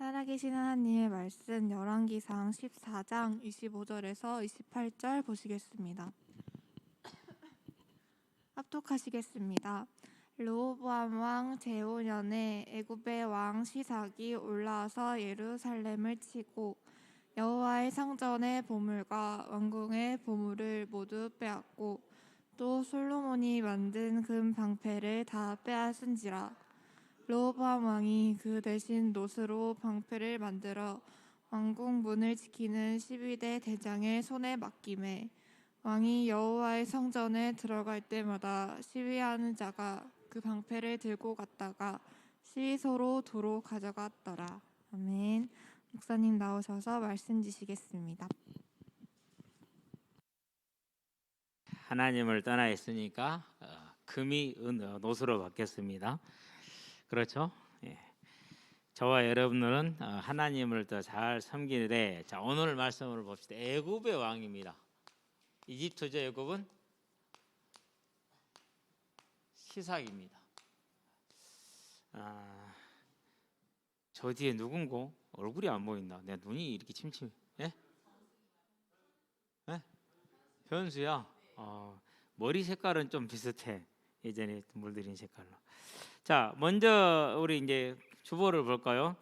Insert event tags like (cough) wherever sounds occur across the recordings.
살아계신 하나님의 말씀 열왕기상 14장 25절에서 28절 보시겠습니다. (coughs) 합독하시겠습니다. 르호보암 왕 제5년에 애굽의 왕 시삭이 올라와서 예루살렘을 치고 여호와의 성전의 보물과 왕궁의 보물을 모두 빼앗고 또 솔로몬이 만든 금 방패를 다 빼앗은지라 르호보암 왕이 그 대신 노스로 방패를 만들어 왕궁 문을 지키는 12대 대장의 손에 맡김에 왕이 여호와의 성전에 들어갈 때마다 시위하는 자가 그 방패를 들고 갔다가 시위소로 도로 가져갔더라. 아멘. 목사님 나오셔서 말씀 주시겠습니다. 하나님을 떠나 있으니까 어, 금이 은, 어, 노수로 바뀌었습니다. 그렇죠? 예. 저와 여러분들은 어, 하나님을 더 잘 섬기는데 자 오늘 말씀을 봅시다. 애굽의 왕입니다. 이집트죠 애굽은 시삭입니다. 아, 저 뒤에 누군고 얼굴이 안 보인다. 내 눈이 이렇게 침침. 예? 예? 현수야. 어, 머리 색깔은 좀 비슷해. 예전에 물들인 색깔로. 자, 먼저 우리 이제 주보를 볼까요?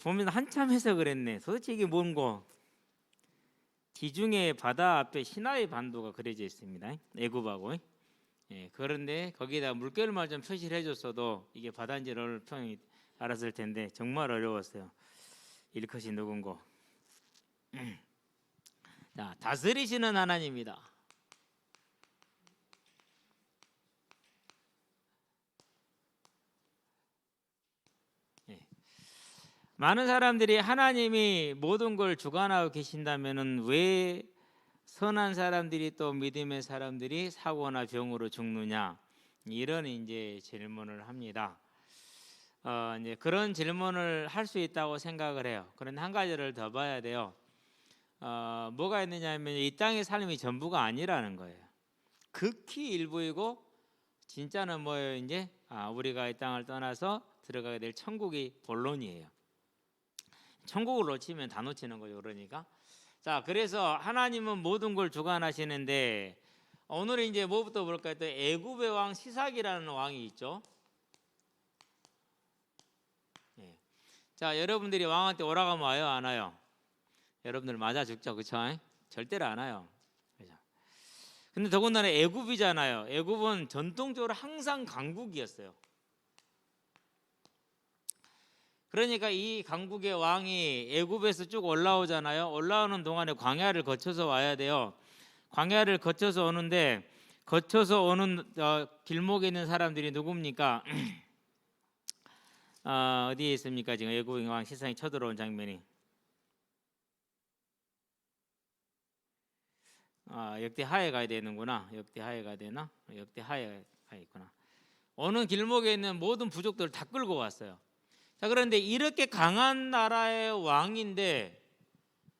보면 한참 해석을 했네. 도대체 이게 뭔고? 지중해 바다 앞에 시나이 반도가 그려져 있습니다. 애굽하고. 예, 그런데 거기다 물결만 좀 표시를 해줬어도 이게 바다인지를 평이 알았을 텐데 정말 어려웠어요. 일컷이 누군고? (clears throat) 자, 다스리시는 하나님이다. 예. 많은 사람들이 하나님이 모든 걸 주관하고 계신다면은 왜 선한 사람들이 또 믿음의 사람들이 사고나 병으로 죽느냐 이런 이제 질문을 합니다. 어, 이제 그런 질문을 할 수 있다고 생각을 해요. 그런데 한 가지를 더 봐야 돼요. 어, 뭐가 있느냐면 이 땅의 삶이 전부가 아니라는 거예요. 극히 일부이고 진짜는 뭐예요? 이제 아, 우리가 이 땅을 떠나서 들어가게 될 천국이 본론이에요. 천국을 놓치면 다 놓치는 거죠. 그러니까 자, 그래서 하나님은 모든 걸 주관하시는데 오늘은 이제 뭐부터 볼까요? 또 애굽의 왕 시삭이라는 왕이 있죠. 예. 자, 여러분들이 왕한테 오라가면 와요, 안 와요? 여러분들 맞아 죽죠, 그렇죠? 절대로 안 와요. 그죠? 근데 더군다나 애굽이잖아요. 애굽은 전통적으로 항상 강국이었어요. 그러니까 이 강국의 왕이 애굽에서 쭉 올라오잖아요. 올라오는 동안에 광야를 거쳐서 와야 돼요. 광야를 거쳐서 오는데 거쳐서 오는 어, 길목에 있는 사람들이 누굽니까? (clears throat) 어, 어디에 있습니까? 지금 애굽 왕 시상이 쳐들어온 장면이. 아, 역대 하에 가야 되는구나. 역대 하에 가야 되나? 역대 하에 가 있구나. 오는 길목에 있는 모든 부족들을 다 끌고 왔어요. 자, 그런데 이렇게 강한 나라의 왕인데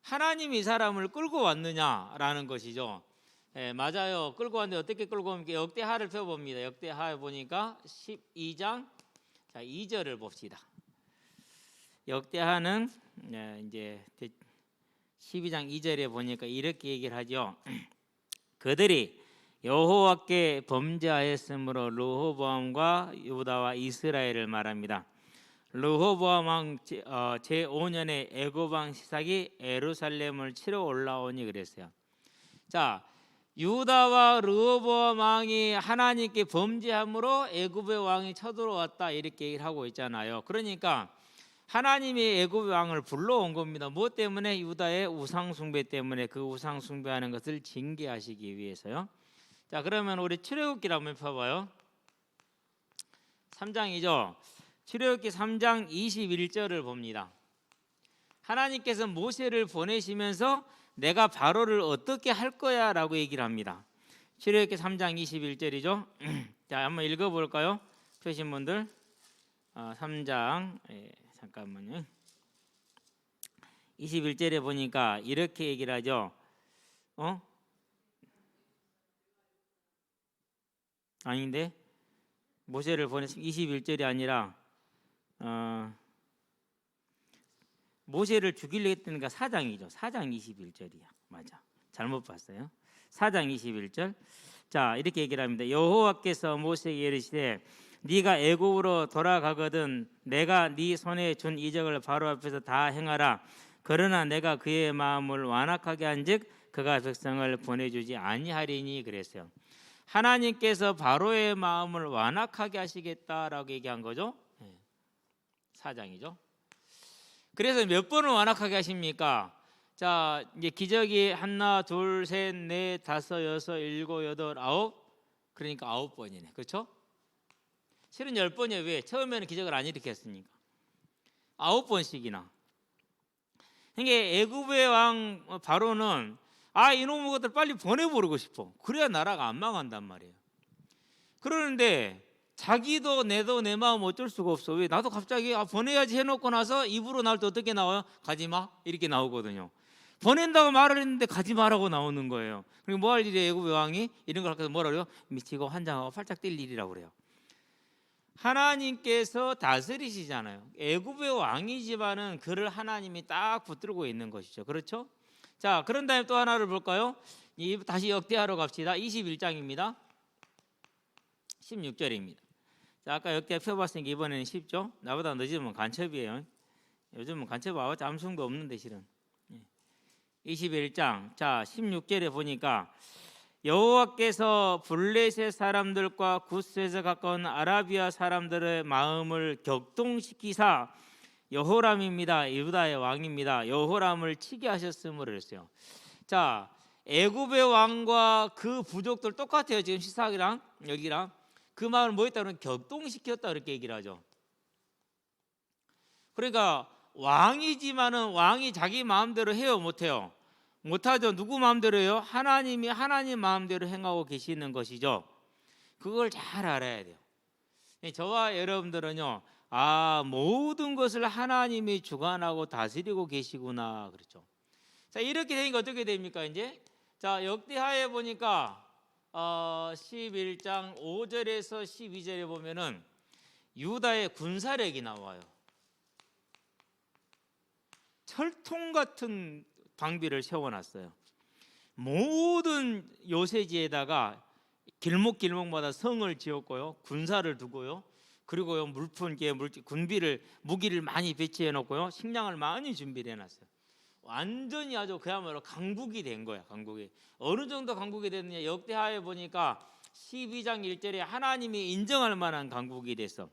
하나님이 이 사람을 끌고 왔느냐라는 것이죠. 예, 맞아요. 끌고 왔는데 어떻게 끌고 옵니까? 역대하를 펴봅니다. 역대하에 보니까 12장 자, 2절을 봅시다. 역대하는 예, 이제 12장 2절에 보니까 이렇게 얘기를 하죠. (clears throat) 그들이 여호와께 범죄하였으므로 르호보암과 유다와 이스라엘을 말합니다. 르호보암 왕 제5년에 애굽 왕 시삭이 에루살렘을 치러 올라오니 그랬어요. 자, 유다와 르호보암 왕이 하나님께 범죄함으로 애굽의 왕이 쳐들어왔다 이렇게 얘기를 하고 있잖아요. 그러니까 하나님이 애굽 왕을 불러온 겁니다. 무엇 때문에 유다의 우상 숭배 때문에 그 우상 숭배하는 것을 징계하시기 위해서요. 자, 그러면 우리 출애굽기를 한번 펴봐요. 3장이죠. 출애굽기 3장 21절을 봅니다. 하나님께서 모세를 보내시면서 내가 바로를 어떻게 할 거야라고 얘기를 합니다. 출애굽기 3장 21절이죠. (clears throat) 자, 한번 읽어 볼까요? 표신 분들. 어, 3장 예, 잠깐만요. 21절에 보니까 이렇게 얘기를 하죠. 어? 아닌데 모세를 보내 21절이 아니라 어, 모세를 죽이려 했다니까 4장이죠. 4장 21절이야. 맞아. 잘못 봤어요. 4장 21절. 자, 이렇게 얘기를 합니다. 여호와께서 모세에게 이르시되 네가 애굽으로 돌아가거든 내가 네 손에 준 이적을 바로 앞에서 다 행하라. 그러나 내가 그의 마음을 완악하게 한즉 그가 백성을 보내주지 아니하리니 그랬어요. 하나님께서 바로의 마음을 완악하게 하시겠다라고 얘기한 거죠. 네. 사장이죠. 그래서 몇 번을 완악하게 하십니까? 자, 이제 기적이 하나, 둘, 셋, 넷, 다섯, 여섯, 일곱, 여덟, 아홉. 그러니까 아홉 번이네. 그렇죠? 실은 열 번이에요. 왜? 처음에는 기적을 안 일으켰으니까. 아홉 번씩이나. 그러니까 애굽의 왕 바로는 아 이놈의 것들 빨리 보내버리고 싶어. 그래야 나라가 안 망한단 말이에요. 그러는데 자기도 내도 내 마음 어쩔 수가 없어. 왜 나도 갑자기 아, 보내야지 해놓고 나서 입으로 나올 때 어떻게 나와요? 가지 마 이렇게 나오거든요. 보낸다고 말을 했는데 가지 마라고 나오는 거예요. 그리고 뭐 할 일이에요? 애굽의 왕이 이런 걸 해서 뭐라 그래요? 미치고 환장하고 팔짝 뛸 일이라고 그래요. 하나님께서 다스리시잖아요. 애굽의 왕이지만은 그를 하나님이 딱 붙들고 있는 것이죠. 그렇죠? 자, 그런 다음에 또 하나를 볼까요? 이 다시 역대하러 갑시다. 21장입니다. 16절입니다. 자, 아까 역대 펴봤으니까 이번에는 쉽죠? 나보다 늦으면 간첩이에요. 요즘은 간첩 와봤자 암송도 없는데 실은. 21장 자 16절에 보니까 여호와께서 블레셋 사람들과 구스에서 가까운 아라비아 사람들의 마음을 격동시키사 여호람입니다. 유다의 왕입니다. 여호람을 치게 하셨음을 했어요. 자, 애굽의 왕과 그 부족들 똑같아요. 지금 시사기랑 여기랑 그 마음을 뭐 했다면 격동시켰다 그렇게 얘기를 하죠. 그러니까 왕이지만은 왕이 자기 마음대로 해요, 못 해요? 못하죠. 누구 마음대로 해요? 하나님이 하나님 마음대로 행하고 계시는 것이죠. 그걸 잘 알아야 돼요. 네, 저와 여러분들은요, 아 모든 것을 하나님이 주관하고 다스리고 계시구나 그렇죠. 자 이렇게 되니까 어떻게 됩니까 이제? 자 역대하에 보니까 어, 11장 5절에서 12절에 보면은 유다의 군사력이 나와요. 철통 같은 방비를 세워놨어요. 모든 요새지에다가 길목 길목마다 성을 지었고요, 군사를 두고요, 그리고요 물품기에 물 군비를 무기를 많이 배치해 놓고요, 식량을 많이 준비해 놨어요. 완전히 아주 그야말로 강국이 된 거야, 강국이. 어느 정도 강국이 됐느냐? 역대하에 보니까 12장 1절에 하나님이 인정할 만한 강국이 됐어.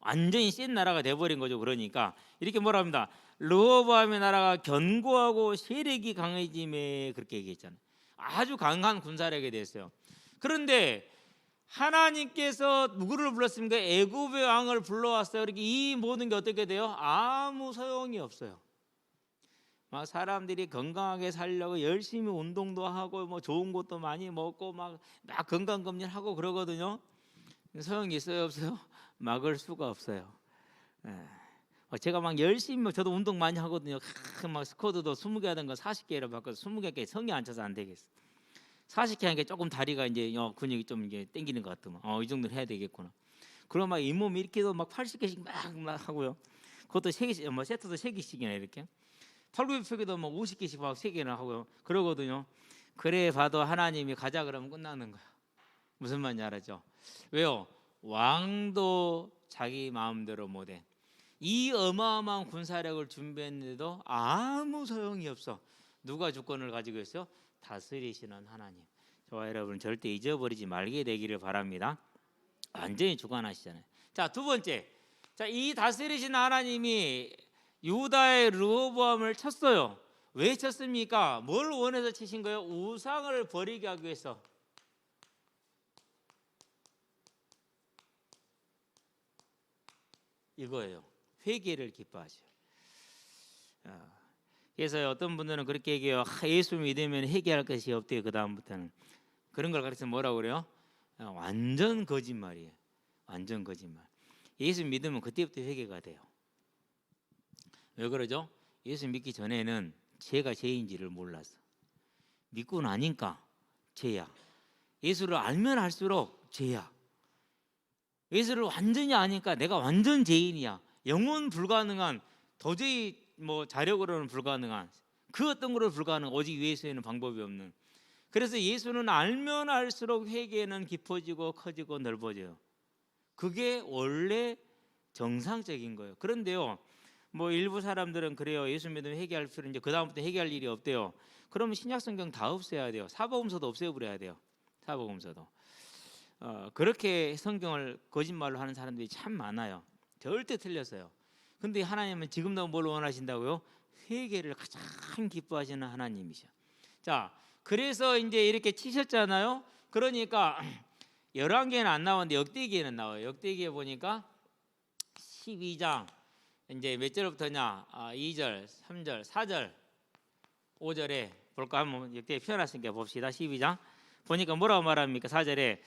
완전히 센 나라가 돼버린 거죠. 그러니까 이렇게 뭐라 합니다. 르호보암의 나라가 견고하고 세력이 강해짐에 그렇게 얘기했잖아요. 아주 강한 군사력이 됐어요. 그런데 하나님께서 누구를 불렀습니까? 애굽의 왕을 불러왔어요. 이렇게 이 모든 게 어떻게 돼요? 아무 소용이 없어요. 막 사람들이 건강하게 살려고 열심히 운동도 하고 뭐 좋은 것도 많이 먹고 막, 막 건강 검진을 하고 그러거든요. 소용이 있어요, 없어요? (laughs) 막을 수가 없어요. 예. 어, 제가 막 열심히 막 저도 운동 많이 하거든요. 크, 막 스쿼드도 20개 하던 거 40개로 바꿔서 20개께 성이 안 차서 안 되겠어. 40개 하니까 조금 다리가 이제 어, 근육이 좀 이제 땡기는 것 같더만. 어, 이 정도는 해야 되겠구나. 그럼 막 잇몸 이렇게도 막 80개씩 막, 막 하고요. 그것도 세 개씩 뭐 세트도 세 개씩이나 이렇게. 팔굽혀펴기도 뭐 50개씩 막세 개나 하고요. 그러거든요. 그래 봐도 하나님이 가자 그러면 끝나는 거야. 무슨 말인지 알았죠? 왜요? 왕도 자기 마음대로 못해. 이 어마어마한 군사력을 준비했는데도 아무 소용이 없어. 누가 주권을 가지고 있어요? 다스리시는 하나님. 저와 여러분 절대 잊어버리지 말게 되기를 바랍니다. 완전히 주관하시잖아요. 자, 두 번째. 자, 이 다스리신 하나님이 유다의 르호보암을 쳤어요. 왜 쳤습니까? 뭘 원해서 치신 거예요? 우상을 버리게 하기 위해서. 이거예요. 회개를 기뻐하죠. 아, 그래서 어떤 분들은 그렇게 얘기해요. 아, 예수 믿으면 회개할 것이 없대요. 그 다음부터는 그런 걸 가르쳐 뭐라고 그래요? 아, 완전 거짓말이에요. 완전 거짓말. 예수 믿으면 그때부터 회개가 돼요. 왜 그러죠? 예수 믿기 전에는 죄가 죄인지를 몰랐어. 믿고 나니까 죄야. 예수를 알면 알수록 죄야. 예수를 완전히 아니까 내가 완전 죄인이야. 영원 불가능한 도저히 뭐 자력으로는 불가능한 그 어떤 거로 불가능 오직 예수에는 방법이 없는 그래서 예수는 알면 알수록 회개는 깊어지고 커지고 넓어져요. 그게 원래 정상적인 거예요. 그런데요, 뭐 일부 사람들은 그래요. 예수 믿으면 회개할 필요 이제 그 다음부터 회개할 일이 없대요. 그러면 신약 성경 다 없애야 돼요. 사복음서도 없애버려야 돼요. 사복음서도. 어, 그렇게 성경을 거짓말로 하는 사람들이 참 많아요. 절대 틀렸어요. 근데 하나님은 지금도 뭘 원하신다고요? 회개를 가장 기뻐하시는 하나님이셔. 자, 그래서 이제 이렇게 치셨잖아요. 그러니까 (clears throat) 열왕기에는 안 나오는데 역대기에는 나와요. 역대기에 보니까 12장 이제 몇 절부터냐? 아, 2절, 3절, 4절, 5절에 볼까 한번 역대 표현했으니까 봅시다. 12장 보니까 뭐라고 말합니까? 4절에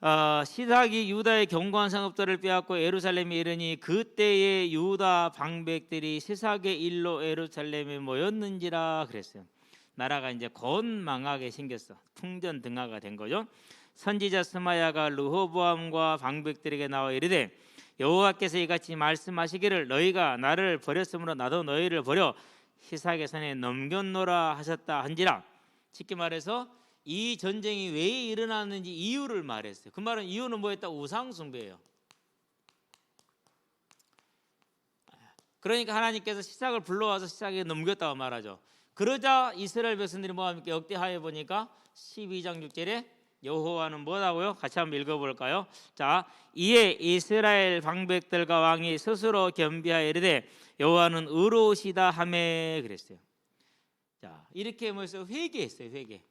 어, 시삭이 유다의 견고한 성읍들을 빼앗고 예루살렘에 이르니 그때의 유다 방백들이 시삭의 일로 예루살렘에 모였는지라 그랬어요. 나라가 이제 곧 망하게 생겼어. 풍전등화가 된 거죠. 선지자 스마야가 르호보암과 방백들에게 나와 이르되 여호와께서 이같이 말씀하시기를 너희가 나를 버렸으므로 나도 너희를 버려 시삭의 손에 넘겼노라 하셨다 한지라 쉽게 말해서 이 전쟁이 왜 일어났는지 이유를 말했어요. 그 말은 이유는 뭐였다? 우상 숭배예요. 그러니까 하나님께서 시삭을 불러와서 시삭에 넘겼다고 말하죠. 그러자 이스라엘 백성들이 뭐합니까? 역대하에 보니까 12장 6절에 여호와는 뭐라고요? 같이 한번 읽어볼까요? 자, 이에 이스라엘 방백들과 왕이 스스로 겸비하여 이르되 여호와는 의로우시다 하매 그랬어요. 자, 이렇게 뭐해서 회개했어요, 회개.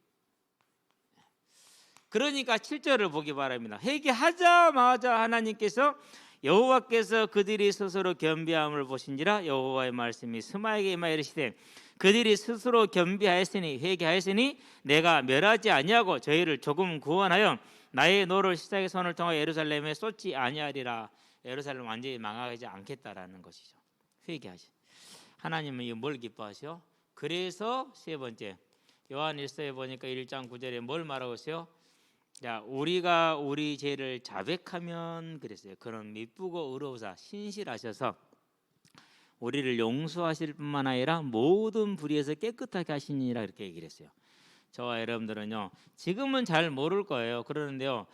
그러니까 7절을 보기 바랍니다. 회개하자마자 하나님께서 여호와께서 그들이 스스로 겸비함을 보신지라 여호와의 말씀이 스마에게 임하 이르시되 그들이 스스로 겸비하였으니 회개하였으니 내가 멸하지 아니하고 저희를 조금 구원하여 나의 노를 시작의 손을 통하여 예루살렘에 쏟지 아니하리라 예루살렘 완전히 망하지 않겠다라는 것이죠 회개하시 하나님은 이거 뭘 기뻐하시오? 그래서 세 번째 요한 1서에 보니까 1장 9절에 뭘 말하고 있어요? 자, 우리가 우리 죄를 자백하면 그랬어요. 그런 미쁘고 의로우사 신실하셔서 우리를 용서하실 뿐만 아니라 모든 불의에서 깨끗하게 하시니라 이렇게 얘기를 했어요. 저와 여러분들은요. 지금은 잘 모를 거예요. 그러는데요.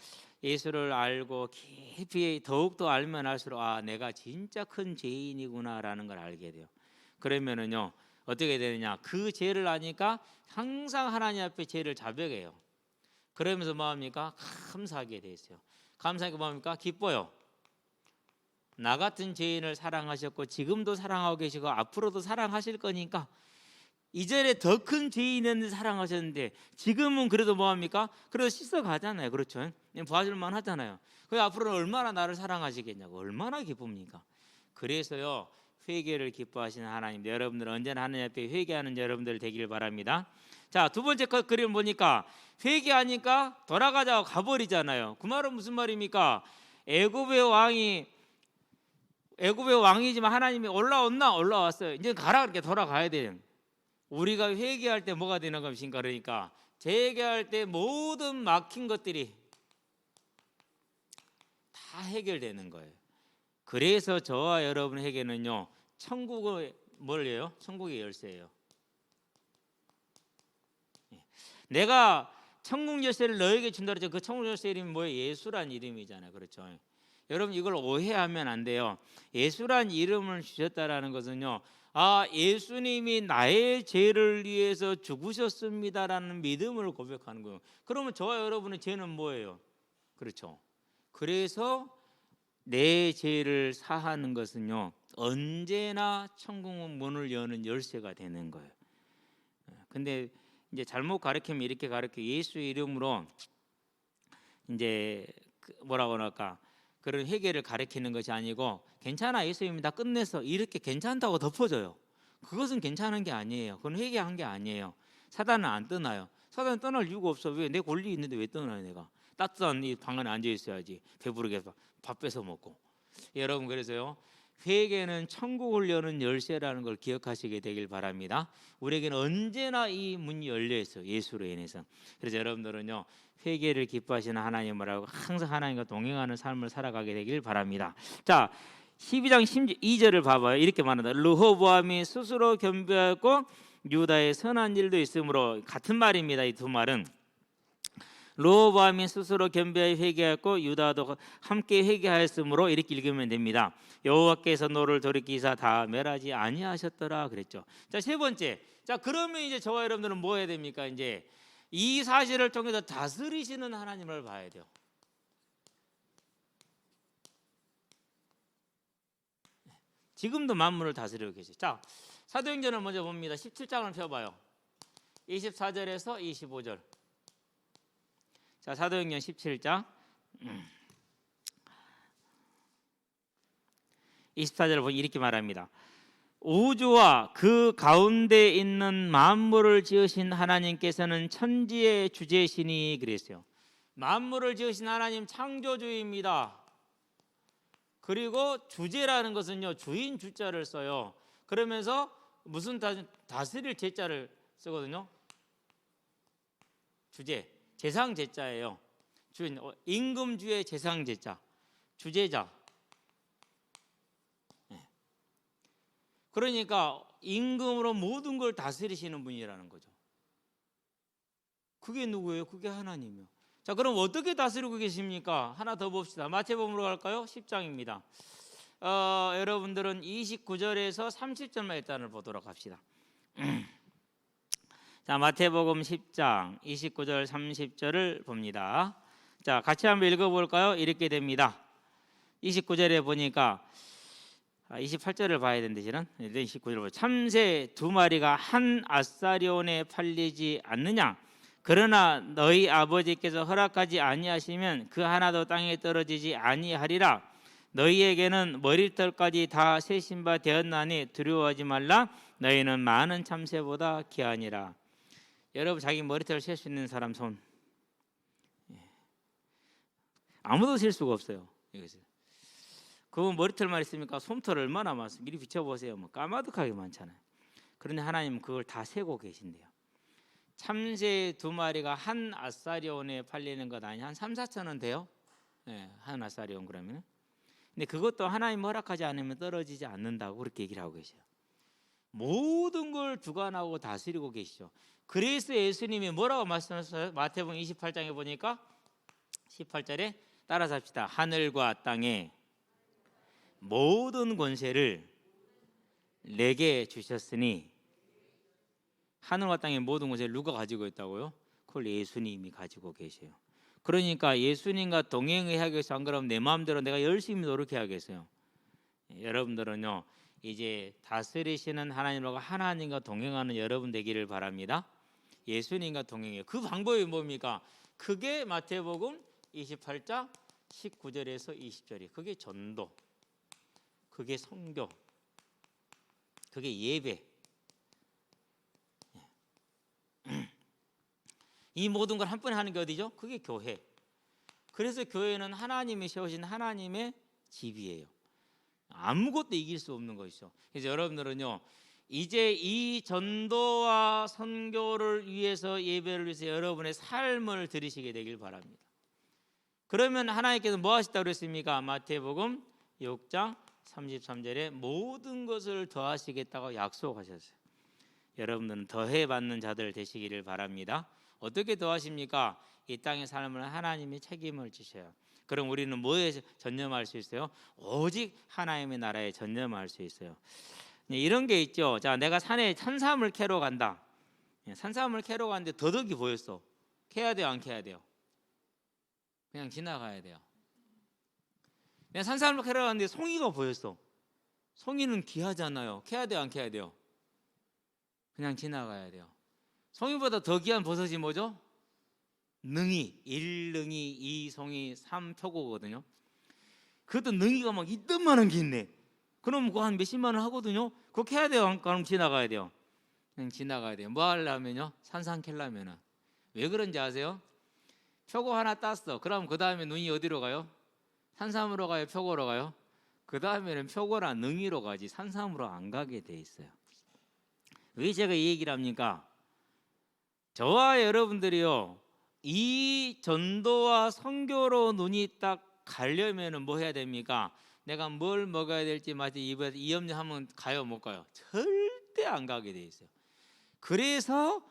예수를 알고 깊이 더욱더 알면 알수록 아, 내가 진짜 큰 죄인이구나라는 걸 알게 돼요. 그러면은요. 어떻게 되느냐? 그 죄를 아니까 항상 하나님 앞에 죄를 자백해요. 그러면서 뭐합니까? 감사하게 돼 있어요. 감사하게 뭐합니까? 기뻐요. 나 같은 죄인을 사랑하셨고 지금도 사랑하고 계시고 앞으로도 사랑하실 거니까 이전에 더 큰 죄인을 사랑하셨는데 지금은 그래도 뭐합니까? 그래도 씻어 가잖아요. 그렇죠? 봐줄만 하잖아요. 그 앞으로는 얼마나 나를 사랑하시겠냐고 얼마나 기쁩니까? 그래서요 회개를 기뻐하시는 하나님 여러분들 언제나 하나님 앞에 회개하는 여러분들 되길 바랍니다. 자, 두 번째 것 그림 보니까 회개하니까 돌아가자고 가버리잖아요. 그 말은 무슨 말입니까? 애굽의 왕이 애굽의 왕이지만 하나님이 올라왔나 올라왔어요. 이제 가라 그렇게 돌아가야 돼요. 우리가 회개할 때 뭐가 되는 것인가 그러니까 재회개할 때 모든 막힌 것들이 다 해결되는 거예요. 그래서 저와 여러분에게는요 천국의 뭘예요? 천국의 열쇠예요. 내가 천국 열쇠를 너에게 준다 그랬죠. 그 천국 열쇠 이름이 뭐예요? 예수란 이름이잖아요. 그렇죠. 여러분 이걸 오해하면 안 돼요. 예수란 이름을 주셨다라는 것은요. 아, 예수님이 나의 죄를 위해서 죽으셨습니다라는 믿음을 고백하는 거예요. 그러면 저와 여러분의 죄는 뭐예요? 그렇죠. 그래서 내 죄를 사하는 것은요. 언제나 천국 문을 여는 열쇠가 되는 거예요. 근데 이제 잘못 가르치면 이렇게 가르쳐 예수 이름으로 이제 그 뭐라고 할까 그런 회개를 가르치는 것이 아니고 괜찮아 예수님이 다 끝내서 이렇게 괜찮다고 덮어줘요. 그것은 괜찮은 게 아니에요. 그건 회개한 게 아니에요. 사단은 안 떠나요. 사단 떠날 이유가 없어. 왜 내 권리 있는데 왜 떠나요 내가? 따뜻한 이 방 안에 앉아 있어야지. 배부르게 밥 뺏어 먹고. 여러분 그래서요. 회개는 천국을 여는 열쇠라는 걸 기억하시게 되길 바랍니다. 우리에게는 언제나 이 문이 열려 있어요. 예수로 인해서. 그래서 여러분들은요. 회개를 기뻐하시는 하나님을 하고 항상 하나님과 동행하는 삶을 살아가게 되길 바랍니다. 자, 12장 2절을 봐봐요. 이렇게 말한다. 르호보암이 스스로 겸비하고 유다의 선한 일도 있으므로 같은 말입니다. 이 두 말은 르호보암이 스스로 겸비하여 회개하였고 유다도 함께 회개하였으므로 이렇게 읽으면 됩니다. 여호와께서 너를 돌이키사 다 멸하지 아니하셨더라 그랬죠. 자 세 번째, 자 그러면 이제 저와 여러분들은 뭐 해야 됩니까? 이제 이 사실을 통해서 다스리시는 하나님을 봐야 돼요. 지금도 만물을 다스리고 계세요. 자, 사도행전을 먼저 봅니다. 17장을 펴봐요. 24절에서 25절. 자, 사도행전 17장. 24절을 보니 이렇게 말합니다. 우주와 그 가운데 있는 만물을 지으신 하나님께서는 천지의 주제시니 그랬어요. 만물을 지으신 하나님 창조주입니다. 그리고 주제라는 것은요 주인 주자를 써요. 그러면서 무슨 다, 다스릴 제자를 쓰거든요. 주제 재상 제자예요. 주인 어, 임금주의 재상 제자 주제자. 예. 그러니까 임금으로 모든 걸 다스리시는 분이라는 거죠. 그게 누구예요? 그게 하나님이요. 자, 그럼 어떻게 다스리고 계십니까? 하나 더 봅시다. 마태복음으로 갈까요? 10장입니다. 어, 여러분들은 29절에서 30절만 일단을 보도록 합시다. (clears throat) 자, 마태복음 10장 29절 30절을 봅니다. 자, 같이 한번 읽어 볼까요? 이렇게 됩니다. 29절에 보니까 아, 28절을 봐야 되는데 저는 29절을 보 참새 두 마리가 한 아사리온에 팔리지 않느냐 그러나 너희 아버지께서 허락하지 아니하시면 그 하나도 땅에 떨어지지 아니하리라 너희에게는 머리털까지 다 세신 바 되었나니 두려워하지 말라 너희는 많은 참새보다 귀하니라 여러분 자기 머리털 셀 수 있는 사람 손 예. 아무도 셀 수가 없어요 여기서 그 머리털만 있습니까 솜털 얼마나 많습니까 이리 비춰보세요 뭐 까마득하게 많잖아요 그런데 하나님은 그걸 다 세고 계신대요 참새 두 마리가 한 아사리온에 팔리는 것 아니 한 3, 4천 원 돼요? 네, 한 아사리온 그러면. 근데 그것도 하나님 허락하지 않으면 떨어지지 않는다고 그렇게 얘기를 하고 계세요. 모든 걸 주관하고 다스리고 계시죠. 그래서 예수님이 뭐라고 말씀하셨어요? 마태복음 28장에 보니까 18절에 따라서 합시다. 하늘과 땅에 모든 권세를 내게 주셨으니 하늘과 땅의 모든 것을 누가 가지고 있다고요? 그걸 예수님이 가지고 계세요. 그러니까 예수님과 동행해야 겠어 안 그러면 내 마음대로 내가 열심히 노력해야겠어요. 여러분들은요 이제 다스리시는 하나님과 하나님과 동행하는 여러분 되기를 바랍니다. 예수님과 동행해요. 그 방법이 뭡니까? 그게 마태복음 28장 19절에서 20절이 그게 전도, 그게 성교, 그게 예배. (clears throat) 이 모든 걸 한 번에 하는 게 어디죠? 그게 교회. 그래서 교회는 하나님이 세우신 하나님의 집이에요. 아무것도 이길 수 없는 것이죠. 그래서 여러분들은요, 이제 이 전도와 선교를 위해서 예배를 위해서 여러분의 삶을 들이시게 되길 바랍니다. 그러면 하나님께서 뭐 하시다고 그랬습니까? 마태복음 6장 33절에 모든 것을 더하시겠다고 약속하셨어요. 여러분들은 더해 받는 자들 되시기를 바랍니다. 어떻게 더하십니까? 이 땅의 삶을 하나님이 책임을 지셔요. 그럼 우리는 뭐에 전념할 수 있어요? 오직 하나님의 나라에 전념할 수 있어요. 네, 이런 게 있죠. 자, 내가 산에 산삼을 캐러 간다. 예, 산삼을 캐러 갔는데 더덕이 보였어. 캐야 돼요, 안 캐야 돼요? 그냥 지나가야 돼요. 내가 산삼을 캐러 갔는데 송이가 보였어. 송이는 귀하잖아요. 캐야 돼요, 안 캐야 돼요? 그냥 지나가야 돼요. 송이보다 더 귀한 버섯이 뭐죠? 능이, 일능이, 이송이, 삼표고거든요. 그것도 능이가 막 이딴만한 게 있네. 그럼 그거 한 몇십만 원 하거든요. 그거 캐야 돼요. 그럼 지나가야 돼요. 그냥 지나가야 돼요. 뭐 하려면요? 산삼 캘려면은. 왜 그런지 아세요? 표고 하나 땄어. 그럼 그 다음에 눈이 어디로 가요? 산삼으로 가요? 표고로 가요? 그 다음에는 표고나 능이로 가지 산삼으로 안 가게 돼 있어요. 왜 제가 이 얘기를 합니까? 저와 여러분들이요 이 전도와 선교로 눈이 딱 가려면은 뭐 해야 됩니까? 내가 뭘 먹어야 될지 마치 입에 이 염려하면 가요 못 가요? 절대 안 가게 돼 있어요. 그래서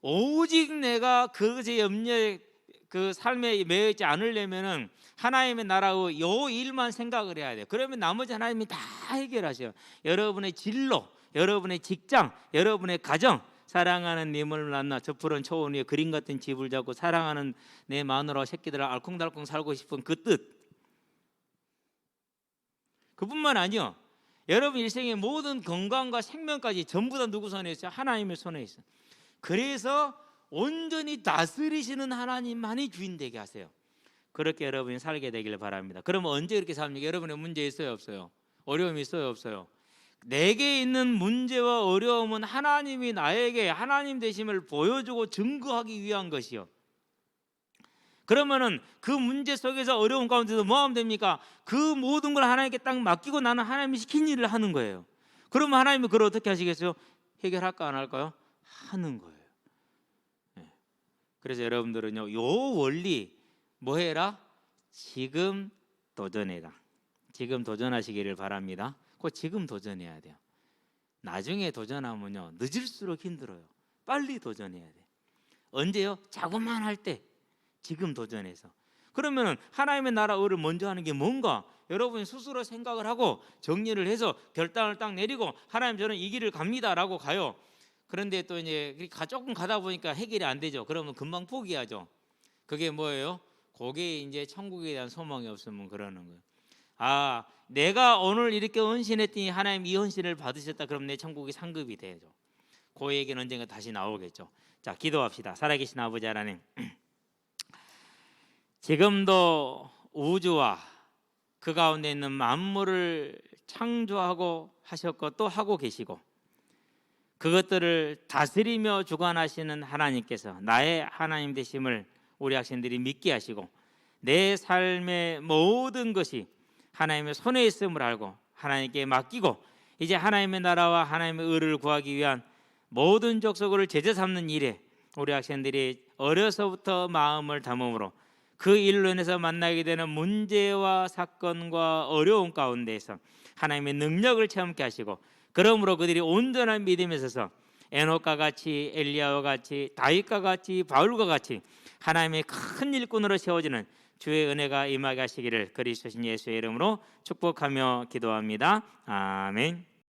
오직 내가 그것의 염려에 그 삶에 매여 있지 않으려면은 하나님의 나라의 요 일만 생각을 해야 돼요. 그러면 나머지 하나님이 다 해결하셔요. 여러분의 진로, 여러분의 직장, 여러분의 가정, 사랑하는 님을 만나 저 푸른 초원 위에 그림 같은 집을 잡고 사랑하는 내 마누라 새끼들을 알콩달콩 살고 싶은 그 뜻. 그뿐만 아니요. 여러분 일생의 모든 건강과 생명까지 전부 다 누구 손에 있어요? 하나님의 손에 있어요. 그래서 온전히 다스리시는 하나님만이 주인 되게 하세요. 그렇게 여러분이 살게 되기를 바랍니다. 그러면 언제 그렇게 삽니까? 여러분의 문제 있어요, 없어요? 어려움이 있어요, 없어요? 내게 있는 문제와 어려움은 하나님이 나에게 하나님 되심을 보여주고 증거하기 위한 것이요. 그러면은 그 문제 속에서 어려운 가운데도 뭐 하면 됩니까? 그 모든 걸 하나님께 딱 맡기고 나는 하나님이 시킨 일을 하는 거예요. 그러면 하나님이 그걸 어떻게 하시겠어요? 해결할까 안 할까요? 하는 거예요. 예. 그래서 여러분들은요, 요 원리 뭐 해라? 지금 도전해라. 지금 도전하시기를 바랍니다. 꼭 지금 도전해야 돼요. 나중에 도전하면요, 늦을수록 힘들어요. 빨리 도전해야 돼. 언제요? 자고만 할 때. 지금 도전해서. 그러면은 하나님의 나라 의를 먼저 하는 게 뭔가? 여러분이 스스로 생각을 하고 정리를 해서 결단을 딱 내리고 하나님 저는 이 길을 갑니다라고 가요. 그런데 또 이제 가- 조금 가다 보니까 해결이 안 되죠. 그러면 금방 포기하죠. 그게 뭐예요? 그게 이제 천국에 대한 소망이 없으면 그러는 거예요. 아, 내가 오늘 이렇게 헌신했더니 하나님 이 헌신을 받으셨다. 그럼 내 천국이 상급이 되죠. 그 얘기는 언젠가 다시 나오겠죠. 자, 기도합시다. 살아계신 아버지 하나님. (clears throat) 지금도 우주와 그 가운데 있는 만물을 창조하고 하셨고 또 하고 계시고 그것들을 다스리며 주관하시는 하나님께서 나의 하나님 되심을 우리 학생들이 믿게 하시고 내 삶의 모든 것이 하나님의 손에 있음을 알고 하나님께 맡기고 이제 하나님의 나라와 하나님의 의를 구하기 위한 모든 족속을 제재 삼는 일에 우리 학생들이 어려서부터 마음을 담음으로 그 일로 인해서 만나게 되는 문제와 사건과 어려움 가운데에서 하나님의 능력을 체험케 하시고 그러므로 그들이 온전한 믿음에 있어서 에녹과 같이 엘리야와 같이 다윗과 같이 바울과 같이 하나님의 큰 일꾼으로 세워지는 주의 은혜가 임하게 하시기를 그리스도신 예수의 이름으로 축복하며 기도합니다. 아멘.